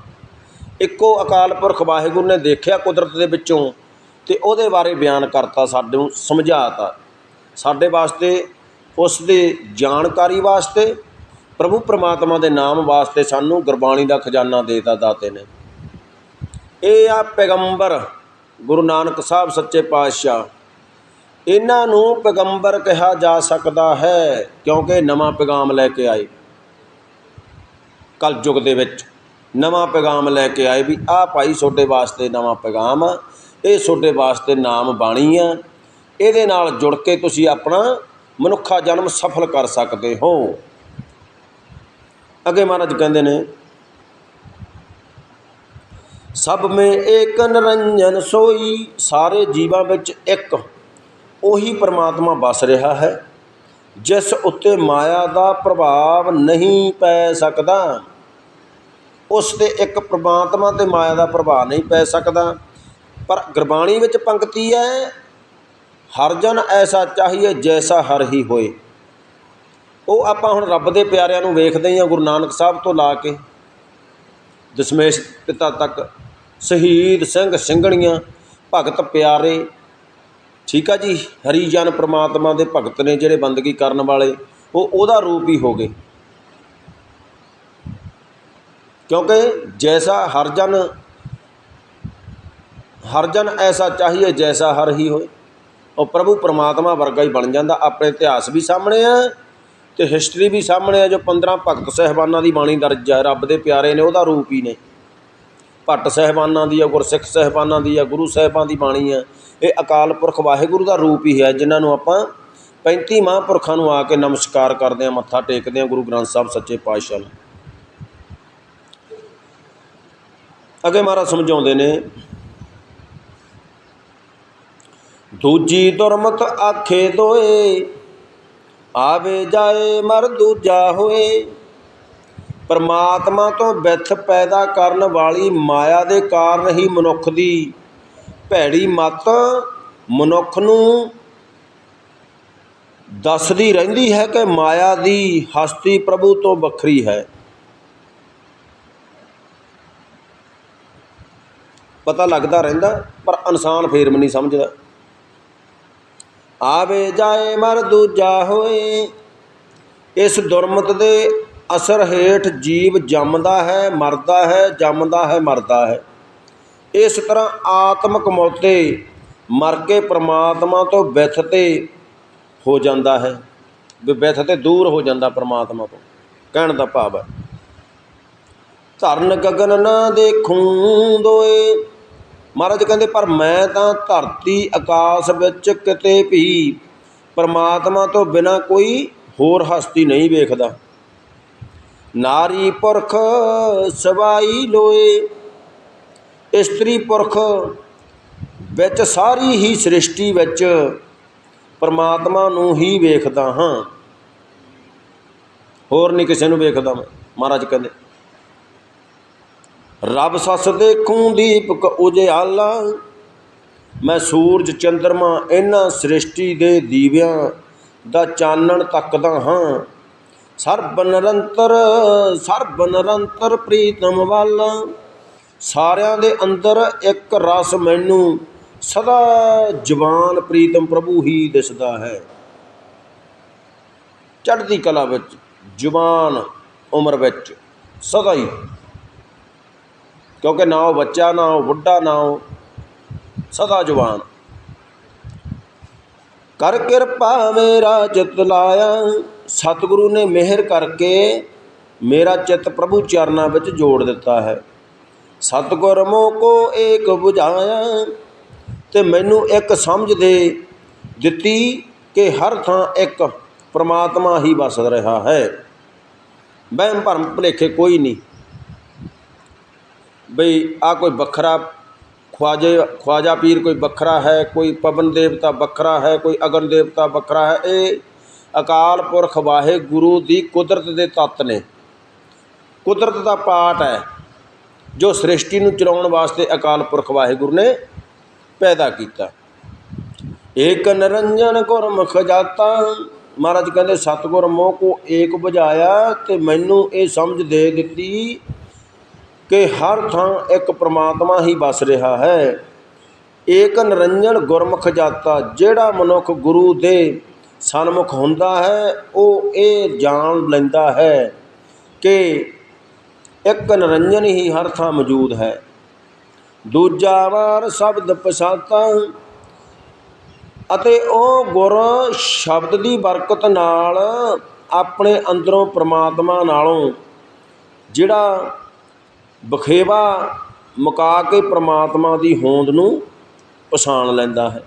ਇੱਕੋ ਅਕਾਲ ਪੁਰਖ ਵਾਹਿਗੁਰੂ ਨੇ ਦੇਖਿਆ ਕੁਦਰਤ ਦੇ ਵਿੱਚੋਂ ਅਤੇ ਉਹਦੇ ਬਾਰੇ ਬਿਆਨ ਕਰਤਾ ਸਾਡੇ ਨੂੰ, ਸਮਝਾਤਾ। ਸਾਡੇ ਵਾਸਤੇ, ਉਸ ਦੇ ਜਾਣਕਾਰੀ ਵਾਸਤੇ, ਪ੍ਰਭੂ ਪਰਮਾਤਮਾ ਦੇ ਨਾਮ ਵਾਸਤੇ ਸਾਨੂੰ ਗੁਰਬਾਣੀ ਦਾ ਖਜ਼ਾਨਾ ਦੇਤਾ ਦਾਤੇ ਨੇ। ਇਹ ਆ ਪੈਗੰਬਰ, ਗੁਰੂ ਨਾਨਕ ਸਾਹਿਬ ਸੱਚੇ ਪਾਤਸ਼ਾਹ। ਇਹਨਾਂ ਨੂੰ ਪੈਗੰਬਰ ਕਿਹਾ ਜਾ ਸਕਦਾ ਹੈ, ਕਿਉਂਕਿ ਨਵਾਂ ਪੈਗਾਮ ਲੈ ਕੇ ਆਏ। ਕਲਯੁਗ ਦੇ ਵਿੱਚ ਨਵਾਂ ਪੈਗਾਮ ਲੈ ਕੇ ਆਏ ਵੀ, ਆਹ ਭਾਈ ਤੁਹਾਡੇ ਵਾਸਤੇ ਨਵਾਂ ਪੈਗਾਮ ਆ, ਇਹ ਤੁਹਾਡੇ ਵਾਸਤੇ ਨਾਮ ਬਾਣੀ ਆ, ਇਹਦੇ ਨਾਲ ਜੁੜ ਕੇ ਤੁਸੀਂ ਆਪਣਾ ਮਨੁੱਖਾ ਜਨਮ ਸਫਲ ਕਰ ਸਕਦੇ ਹੋ। ਅੱਗੇ ਮਹਾਰਾਜ ਕਹਿੰਦੇ ਨੇ, ਸਭ ਮੇ ਏਕ ਨਿਰੰਜਨ ਸੋਈ, ਸਾਰੇ ਜੀਵਾਂ ਵਿੱਚ ਇੱਕ। ਉਹੀ ਪਰਮਾਤਮਾ ਵਸ ਰਿਹਾ ਹੈ, ਜਿਸ ਉੱਤੇ ਮਾਇਆ ਦਾ ਪ੍ਰਭਾਵ ਨਹੀਂ ਪੈ ਸਕਦਾ। ਉਸ ਤੇ ਇੱਕ ਪਰਮਾਤਮਾ ਤੇ ਮਾਇਆ ਦਾ ਪ੍ਰਭਾਵ ਨਹੀਂ ਪੈ ਸਕਦਾ। ਪਰ ਗੁਰਬਾਣੀ ਵਿੱਚ ਪੰਕਤੀ ਹੈ, ਹਰ ਜਨ ਐਸਾ ਚਾਹੀਏ ਜੈਸਾ ਹਰ ਹੀ ਹੋਏ। ਉਹ ਆਪਾਂ ਹੁਣ ਰੱਬ ਦੇ ਪਿਆਰਿਆਂ ਨੂੰ ਵੇਖਦੇ ਹਾਂ ਗੁਰੂ ਨਾਨਕ ਸਾਹਿਬ ਤੋਂ ਲਾ ਕੇ। ਦਸ਼ਮੇਸ਼ ਪਿਤਾ ਤੱਕ ਸ਼ਹੀਦ ਸਿੰਘ ਸਿੰਘਣੀਆਂ, ਭਗਤ ਪਿਆਰੇ ਠੀਕ ਆ ਜੀ, ਹਰੀ ਜਨ ਪ੍ਰਮਾਤਮਾ ਦੇ ਭਗਤ ਨੇ ਜਿਹੜੇ ਬੰਦਗੀ ਕਰਨ ਵਾਲੇ, ਉਹ ਉਹਦਾ ਰੂਪ ਹੀ ਹੋ ਗਏ। ਕਿਉਂਕਿ ਜੈਸਾ ਹਰ ਜਨ ਹਰ ਜਨ ਐਸਾ ਚਾਹੀਏ ਜੈਸਾ ਹਰ ਹੀ ਹੋਏ। ਉਹ ਪ੍ਰਭੂ ਪਰਮਾਤਮਾ ਵਰਗਾ ਹੀ ਬਣ ਜਾਂਦਾ, ਆਪਣੇ ਇਤਿਹਾਸ ਵੀ ਸਾਹਮਣੇ ਆ ਤੇ ਹਿਸਟਰੀ ਵੀ ਸਾਹਮਣੇ ਆ, ਜੋ 15 ਭਗਤ ਸਹਿਬਾਨਾਂ ਦੀ ਬਾਣੀ ਦਰਜ ਹੈ, ਰੱਬ ਦੇ ਪਿਆਰੇ ਨੇ ਉਹਦਾ ਰੂਪ ਹੀ ਨੇ। ਭੱਟ ਸਹਿਬਾਨਾਂ ਦੀ ਆ, ਗੁਰਸਿੱਖ ਸਹਿਬਾਨਾਂ ਦੀ ਆ, ਗੁਰੂ ਸਾਹਿਬਾਂ ਦੀ ਬਾਣੀ ਆ। ਇਹ ਅਕਾਲ ਪੁਰਖ ਵਾਹਿਗੁਰੂ ਦਾ ਰੂਪ ਹੀ ਹੈ, ਜਿਨ੍ਹਾਂ ਨੂੰ ਆਪਾਂ 35 ਮਹਾਂਪੁਰਖਾਂ ਨੂੰ ਆ ਕੇ ਨਮਸਕਾਰ ਕਰਦੇ ਆ ਮੱਥਾ ਟੇਕਦੇ ਆ ਗੁਰੂ ਗ੍ਰੰਥ ਸਾਹਿਬ ਸੱਚੇ ਪਾਤਸ਼ਾਹ ਨੂੰ। ਅੱਗੇ ਮਹਾਰਾਜ ਸਮਝਾਉਂਦੇ ਨੇ, ਦੂਜੀ ਦੁਰਮਤ ਆਖੇ ਦੋਏ, ਆਵੇ ਜਾਏ ਮਰ ਦੂਜਾ ਹੋਏ ਪਰਮਾਤਮਾ ਤੋਂ ਵਿਥ ਪੈਦਾ ਕਰਨ ਵਾਲੀ ਮਾਇਆ ਦੇ ਕਾਰਨ ਹੀ ਮਨੁੱਖ ਦੀ ਭੈੜੀ ਮੱਤ ਮਨੁੱਖ ਨੂੰ ਦੱਸਦੀ ਰਹਿੰਦੀ ਹੈ ਕਿ ਮਾਇਆ ਦੀ ਹਸਤੀ ਪ੍ਰਭੂ ਤੋਂ ਵੱਖਰੀ ਹੈ। ਪਤਾ ਲੱਗਦਾ ਰਹਿੰਦਾ, ਪਰ ਇਨਸਾਨ ਫੇਰ ਵੀ ਨਹੀਂ ਸਮਝਦਾ। ਆਵੇ ਜਾਏ ਮਰ ਦੂਜਾ ਹੋਏ, ਇਸ ਦੁਰਮਤ ਦੇ ਅਸਰ ਹੇਠ ਜੀਵ ਜੰਮਦਾ ਹੈ, ਮਰਦਾ ਹੈ, ਜੰਮਦਾ ਹੈ, ਮਰਦਾ ਹੈ। ਇਸ ਤਰ੍ਹਾਂ ਆਤਮਕ ਮੌਤੇ ਮਰ ਕੇ ਪ੍ਰਮਾਤਮਾ ਤੋਂ ਵਿਥ ਤੇ ਹੋ ਜਾਂਦਾ ਹੈ। ਵੀ ਵਿਥ ਤੇ ਦੂਰ ਹੋ ਜਾਂਦਾ ਪ੍ਰਮਾਤਮਾ ਤੋਂ, ਕਹਿਣ ਦਾ ਭਾਵ ਹੈ। ਧਰਨ ਗਗਨ ਨਾ ਦੇਖੂੰ ਦੋਏ। ਮਹਾਰਾਜ ਕਹਿੰਦੇ, ਪਰ ਮੈਂ ਤਾਂ ਧਰਤੀ ਆਕਾਸ਼ ਵਿੱਚ ਕਿਤੇ ਵੀ ਪਰਮਾਤਮਾ ਤੋਂ ਬਿਨਾ ਕੋਈ ਹੋਰ ਹਸਤੀ ਨਹੀਂ ਵੇਖਦਾ। ਨਾਰੀ ਪੁਰਖ ਸਵਾਈ ਲੋਏ। ਇਸਤਰੀ ਪੁਰਖ ਵਿੱਚ ਸਾਰੀ ਹੀ ਸ੍ਰਿਸ਼ਟੀ ਵਿੱਚ ਪਰਮਾਤਮਾ ਨੂੰ ਹੀ ਵੇਖਦਾ ਹਾਂ। ਹੋਰ ਨਹੀਂ ਕਿਸੇ ਨੂੰ ਵੇਖਦਾ ਮੈਂ, ਮਹਾਰਾਜ ਕਹਿੰਦੇ। ਰੱਬ ਸੱਸ ਦੇਖੂੰ ਦੀਪਕ ਉਜਿਆਲਾ, ਮੈਂ ਸੂਰਜ ਚੰ드ਰਮਾ ਇਹਨਾਂ ਸ੍ਰਿਸ਼ਟੀ ਦੇ ਦੀਵਿਆਂ ਦਾ ਚਾਨਣ ਤੱਕਦਾ ਹਾਂ। ਸਰਬ ਨਿਰੰਤਰ ਸਰਬ ਨਿਰੰਤਰ ਪ੍ਰੀਤਮ ਵੱਲ। ਸਾਰਿਆਂ ਦੇ ਅੰਦਰ ਇੱਕ ਰਸ ਮੈਨੂੰ ਸਦਾ ਜਵਾਨ ਪ੍ਰੀਤਮ ਪ੍ਰਭੂ ਹੀ ਦਿਸਦਾ ਹੈ। ਚੜ੍ਹਦੀ ਕਲਾ ਵਿੱਚ, ਜਵਾਨ ਉਮਰ ਵਿੱਚ, ਸਦਾ ਹੀ। ਕਿਉਂਕਿ ਨਾ ਉਹ ਬੱਚਾ, ਨਾ ਉਹ ਬੁੱਢਾ, ਨਾ ਉਹ ਸਦਾ ਜਵਾਨ। ਕਰ ਕਿਰਪਾ ਮੇਰਾ ਚਿਤ ਲਾਇਆ। ਸਤਿਗੁਰੂ ਨੇ ਮਿਹਰ ਕਰਕੇ ਮੇਰਾ ਚਿੱਤ ਪ੍ਰਭੂ ਚਰਨਾਂ ਵਿੱਚ ਜੋੜ ਦਿੱਤਾ ਹੈ। ਸਤਿਗੁਰ ਮੋ ਕੋ ਏਕ 부ਝਾਇਆ ਤੇ ਮੈਨੂੰ ਇੱਕ ਸਮਝ ਦੇ ਦਿੱਤੀ ਕਿ ਹਰ ਥਾਂ ਇੱਕ ਪ੍ਰਮਾਤਮਾ ਹੀ ਵਸ ਰਿਹਾ ਹੈ। ਵਹਿਮ ਭਰਮ ਭੁਲੇਖੇ ਕੋਈ ਨਹੀਂ। ਬਈ ਆ ਕੋਈ ਵੱਖਰਾ ਖਵਾਜੇ, ਖਵਾਜਾ ਪੀਰ ਕੋਈ ਵੱਖਰਾ ਹੈ, ਕੋਈ ਪਵਨ ਦੇਵਤਾ ਵੱਖਰਾ ਹੈ, ਕੋਈ ਅਗਨ ਦੇਵਤਾ ਵੱਖਰਾ ਹੈ, ਇਹ ਅਕਾਲ ਪੁਰਖ ਵਾਹਿਗੁਰੂ ਦੀ ਕੁਦਰਤ ਦੇ ਤੱਤ ਨੇ। ਕੁਦਰਤ ਦਾ ਪਾਠ ਹੈ, ਜੋ ਸ੍ਰਿਸ਼ਟੀ ਨੂੰ ਚਲਾਉਣ ਵਾਸਤੇ ਅਕਾਲ ਪੁਰਖ ਵਾਹਿਗੁਰੂ ਨੇ ਪੈਦਾ ਕੀਤਾ। ਏਕ ਨਿਰੰਜਨ ਗੁਰਮੁਖ ਜਾਤਾ, ਮਹਾਰਾਜ ਕਹਿੰਦੇ, ਸਤਿਗੁਰ ਮੋਹ ਕੋ ਏਕ ਬੁਝਾਇਆ, ਤੇ ਮੈਨੂੰ ਇਹ ਸਮਝ ਦੇ ਦਿੱਤੀ ਕਿ ਹਰ ਥਾਂ ਇੱਕ ਪਰਮਾਤਮਾ ਹੀ ਵਸ ਰਿਹਾ ਹੈ। ਏਕ ਨਿਰੰਜਨ ਗੁਰਮੁਖ ਜਾਤਾ, ਜਿਹੜਾ ਮਨੁੱਖ ਗੁਰੂ ਦੇ ਸਨਮੁਖ ਹੁੰਦਾ ਹੈ, ਉਹ ਇਹ ਜਾਣ ਲੈਂਦਾ ਹੈ ਕਿ ਇੱਕ ਨਿਰੰਜਨ ਹੀ ਹਰ ਥਾਂ ਮੌਜੂਦ ਹੈ। ਦੂਜਾ ਵਾਰ ਸ਼ਬਦ ਪਛਾਤਾ ਅਤੇ ਉਹ ਗੁਰ ਸ਼ਬਦ ਦੀ ਬਰਕਤ ਨਾਲ ਆਪਣੇ ਅੰਦਰੋਂ ਪ੍ਰਮਾਤਮਾ ਨਾਲੋਂ ਜਿਹੜਾ ਬਖੇਵਾ ਮੁਕਾ ਕੇ ਪਰਮਾਤਮਾ ਦੀ ਹੋਂਦ ਨੂੰ ਪਛਾਣ ਲੈਂਦਾ ਹੈ।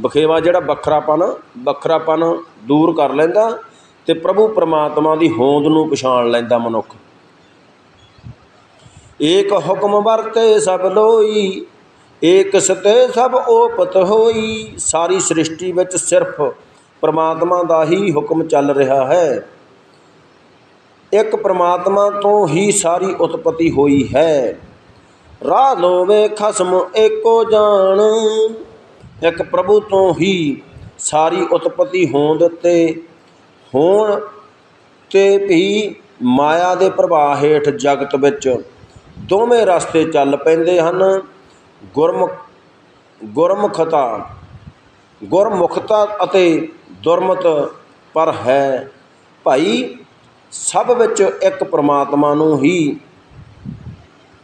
ਬਖੇਵਾ ਜਿਹੜਾ ਵੱਖਰਾਪਨ ਵੱਖਰਾਪਨ ਦੂਰ ਕਰ ਲੈਂਦਾ ਅਤੇ ਪ੍ਰਭੂ ਪਰਮਾਤਮਾ ਦੀ ਹੋਂਦ ਨੂੰ ਪਛਾਣ ਲੈਂਦਾ ਮਨੁੱਖ। ਏਕ ਹੁਕਮ ਵਰਤੇ ਸਭ ਲੋਈ, ਏਕ ਸਤੇ ਸਭ ਓਪਤ ਹੋਈ। ਸਾਰੀ ਸ੍ਰਿਸ਼ਟੀ ਵਿੱਚ ਸਿਰਫ ਪਰਮਾਤਮਾ ਦਾ ਹੀ ਹੁਕਮ ਚੱਲ ਰਿਹਾ ਹੈ। ਇੱਕ ਪ੍ਰਮਾਤਮਾ ਤੋਂ ਹੀ ਸਾਰੀ ਉਤਪਤੀ ਹੋਈ ਹੈ। ਰਾਹ ਲੋਵੇ ਖਸਮ ਏਕੋ ਜਾਣ। ਇੱਕ ਪ੍ਰਭੂ ਤੋਂ ਹੀ ਸਾਰੀ ਉਤਪਤੀ ਹੋਂਦ ਤੇ ਹੋਣ ਤੇ ਵੀ ਮਾਇਆ ਦੇ ਪ੍ਰਵਾਹ ਹੇਠ ਜਗਤ ਵਿੱਚ ਦੋਵੇਂ ਰਸਤੇ ਚੱਲ ਪੈਂਦੇ ਹਨ। ਗੁਰਮੁਖ ਗੁਰਮੁਖਤਾ ਗੁਰਮੁਖਤਾ ਅਤੇ ਦੁਰਮਤ ਪਰ ਹੈ। ਭਾਈ ਸਭ ਵਿੱਚ ਇੱਕ ਪਰਮਾਤਮਾ ਨੂੰ ਹੀ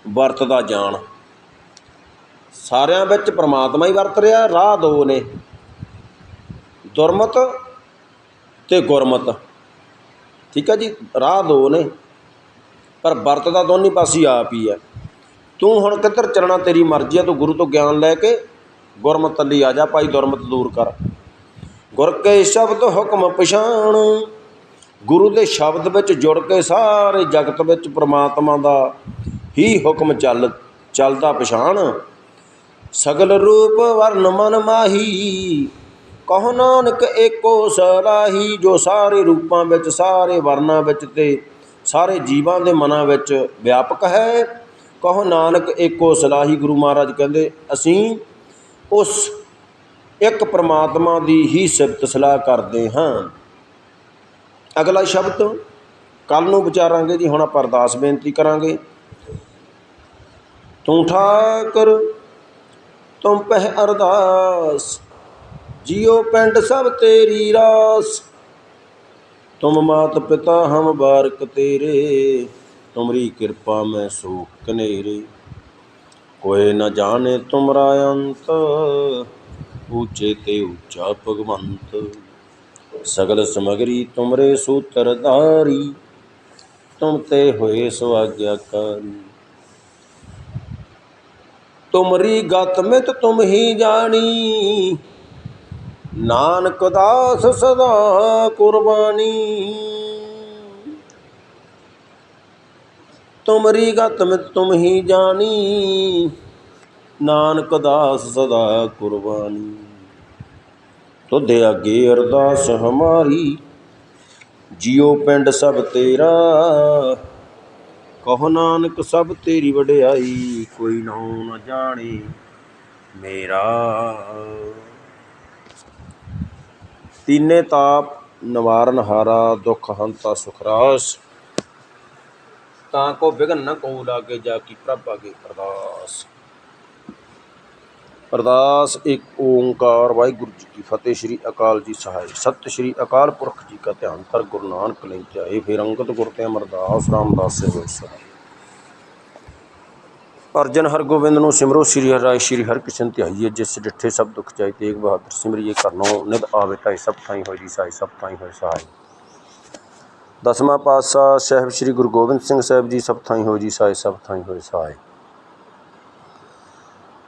ਵਰਤਦਾ ਜਾਣ। ਸਾਰਿਆਂ ਵਿੱਚ ਪਰਮਾਤਮਾ ਹੀ ਵਰਤ ਰਿਹਾ, ਰਾਹ ਦੋ ਨੇ। ਦੁਰਮਤ ਤੇ ਗੁਰਮਤ। ਠੀਕ ਹੈ ਜੀ, ਰਾਹ ਦੋ ਨੇ। ਪਰ ਵਰਤਦਾ ਦੋਨੇ ਪਾਸੇ ਆਪ ਹੀ ਹੈ ਤੂੰ ਹੁਣ ਕਿੱਧਰ ਚੱਲਣਾ, ਤੇਰੀ ਮਰਜ਼ੀ ਹੈ ਤੂੰ ਗੁਰੂ ਤੋਂ ਗਿਆਨ ਲੈ ਕੇ ਗੁਰਮਤ ਲਈ ਆ ਜਾ, ਭਾਈ ਦੁਰਮਤ ਦੂਰ ਕਰ। ਗੁਰ ਕੇ ਸ਼ਬਦ ਹੁਕਮ ਪਛਾਣ। ਗੁਰੂ ਦੇ ਸ਼ਬਦ ਵਿੱਚ ਜੁੜ ਕੇ ਸਾਰੇ ਜਗਤ ਵਿੱਚ ਪ੍ਰਮਾਤਮਾ ਦਾ ਹੀ ਹੁਕਮ ਚੱਲ, ਚੱਲਦਾ ਪਛਾਣ। ਸਗਲ ਰੂਪ ਵਰਨ ਮਨ ਮਾਹੀ, ਕਹੋ ਨਾਨਕ ਏਕੋ ਸਲਾਹੀ, ਜੋ ਸਾਰੇ ਰੂਪਾਂ ਵਿੱਚ, ਸਾਰੇ ਵਰਨਾਂ ਵਿੱਚ ਤੇ ਸਾਰੇ ਜੀਵਾਂ ਦੇ ਮਨਾਂ ਵਿੱਚ ਵਿਆਪਕ ਹੈ। ਕਹੋ ਨਾਨਕ ਏਕੋ ਸਲਾਹੀ, ਗੁਰੂ ਮਹਾਰਾਜ ਕਹਿੰਦੇ, ਅਸੀਂ ਉਸ ਇੱਕ ਪ੍ਰਮਾਤਮਾ ਦੀ ਹੀ ਸਿਫਤ ਸਲਾਹ ਕਰਦੇ ਹਾਂ। ਅਗਲਾ ਸ਼ਬਦ ਕੱਲ ਨੂੰ ਵਿਚਾਰਾਂਗੇ ਜੀ, ਹੁਣ ਆਪਾਂ ਅਰਦਾਸ ਬੇਨਤੀ ਕਰਾਂਗੇ। ਤੂੰ ਠਾਕਰ, ਤੁਮ ਪਹਿ ਅਰਦਾਸ ਜਿਉ ਪਿੰਡ ਸਭ ਤੇਰੀ ਰਾਸ। ਤੁਮ ਮਾਤ ਪਿਤਾ ਹਮ ਬਾਰਕ ਤੇਰੇ, ਤੁਮਰੀ ਕਿਰਪਾ ਮੈਂ ਸੋ ਕਨੇਰੇ। ਕੋਈ ਨਾ ਜਾਣੇ ਤੁਮਰਾ ਅੰਤ ਉੱਚੇ ਤੇ ਉੱਚਾ ਭਗਵੰਤ। ਸਗਲ ਸਮਗਰੀ ਤੁਮਰੇ ਸੂਤਰਧਾਰੀ ਤੁਮ ਤੇ ਹੋਏ ਸੋ ਆਗਿਆਕਾਰੀ ਤੁਮਰੀ ਗਤ ਮਿਤ ਤੁਮ ਹੀ ਜਾਣੀ, ਨਾਨਕ ਦਾਸ ਸਦਾ ਕੁਰਬਾਨੀ। ਤੁਮਰੀ ਗਤ ਮਿਤ ਤੁਮ ਹੀ ਜਾਣੀ, ਨਾਨਕ ਦਾਸ ਸਦਾ ਕੁਰਬਾਨੀ। ਤੁਧ ਅੱਗੇ ਅਰਦਾਸ ਹਮਾਰੀ ਜਿਉ ਪਿੰਡ ਸਭ ਤੇਰਾ। ਕਹੋ ਨਾਨਕ ਸਭ ਤੇਰੀ ਵਡਿਆਈ, ਕੋਈ ਨਾਉ ਨ ਜਾਣੇ ਮੇਰਾ। ਤੀਨੇ ਤਾਪ ਨਿਵਾਰਨ ਹਾਰਾ, ਦੁਖ ਹੰਤਾ ਸੁਖਰਾਸ। ਤਾਂ ਕੋ ਵਿਗਨ ਨ ਕੋ ਲਾਗੇ, ਜਾ ਕੀ ਪ੍ਰਭ ਅਗੇ ਅਰਦਾਸ। ਅਰਦਾਸ ਇੱਕ ਓੰਕਾਰ। ਵਾਹਿਗੁਰੂ ਜੀ ਕੀ ਫਤਿਹ। ਸ੍ਰੀ ਅਕਾਲ ਜੀ ਸਹਾਇ ਸਤਿ ਸ੍ਰੀ ਅਕਾਲ ਪੁਰਖ ਜੀ ਕਾ ਧਿਆਨ ਕਰ ਗੁਰੂ ਨਾਨਕ ਲਈ ਧਿਆਏ ਫਿਰ ਅੰਗਤ ਗੁਰ ਤੇ ਅਮਰਦਾਸ ਰਾਮਦਾਸ ਸੇ ਹੋਇ ਅਰਜਨ ਹਰਗੋਬਿੰਦ ਨੂੰ ਸਿਮਰੋ ਸ੍ਰੀ ਹਰਿ ਰਾਇ ਸ੍ਰੀ ਹਰਿ ਕ੍ਰਿਸ਼ਨ ਧਿਆਈਏ, ਜਿਸ ਡਿਠੇ ਸਭ ਦੁਖ ਜਾਈ ਤੇਗ ਬਹਾਦਰ ਸਿਮਰਿਏ ਕਰਨੋ ਨਿਦ ਆਵੇ ਤਾਈ ਸਭ ਥਾਈ ਹੋਈ ਜੀ ਸਾਈ ਸਭ ਥਾਈ ਹੋਈ ਸਹਾਈ ਦਸਵਾਂ ਪਾਤਸ਼ਾਹ ਸਾਹਿਬ ਸ੍ਰੀ ਗੁਰੂ ਗੋਬਿੰਦ ਸਿੰਘ ਸਾਹਿਬ ਜੀ ਸਭ ਥਾਈ ਹੋਈ ਜੀ ਸਾਈ ਸਭ ਥਾਈ ਹੋਈ ਸਹਾਈ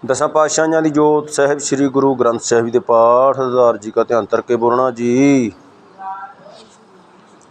ਦਸਾਂ ਪਾਤਸ਼ਾਹਾਂ ਦੀ ਜੋਤ ਸਾਹਿਬ ਸ੍ਰੀ ਗੁਰੂ ਗ੍ਰੰਥ ਸਾਹਿਬ ਜੀ ਦੇ ਪਾਠ ਆਧਾਰ ਜੀ ਕਾ ਧਿਆਨ ਧਰ ਕੇ ਬੋਲਣਾ ਜੀ।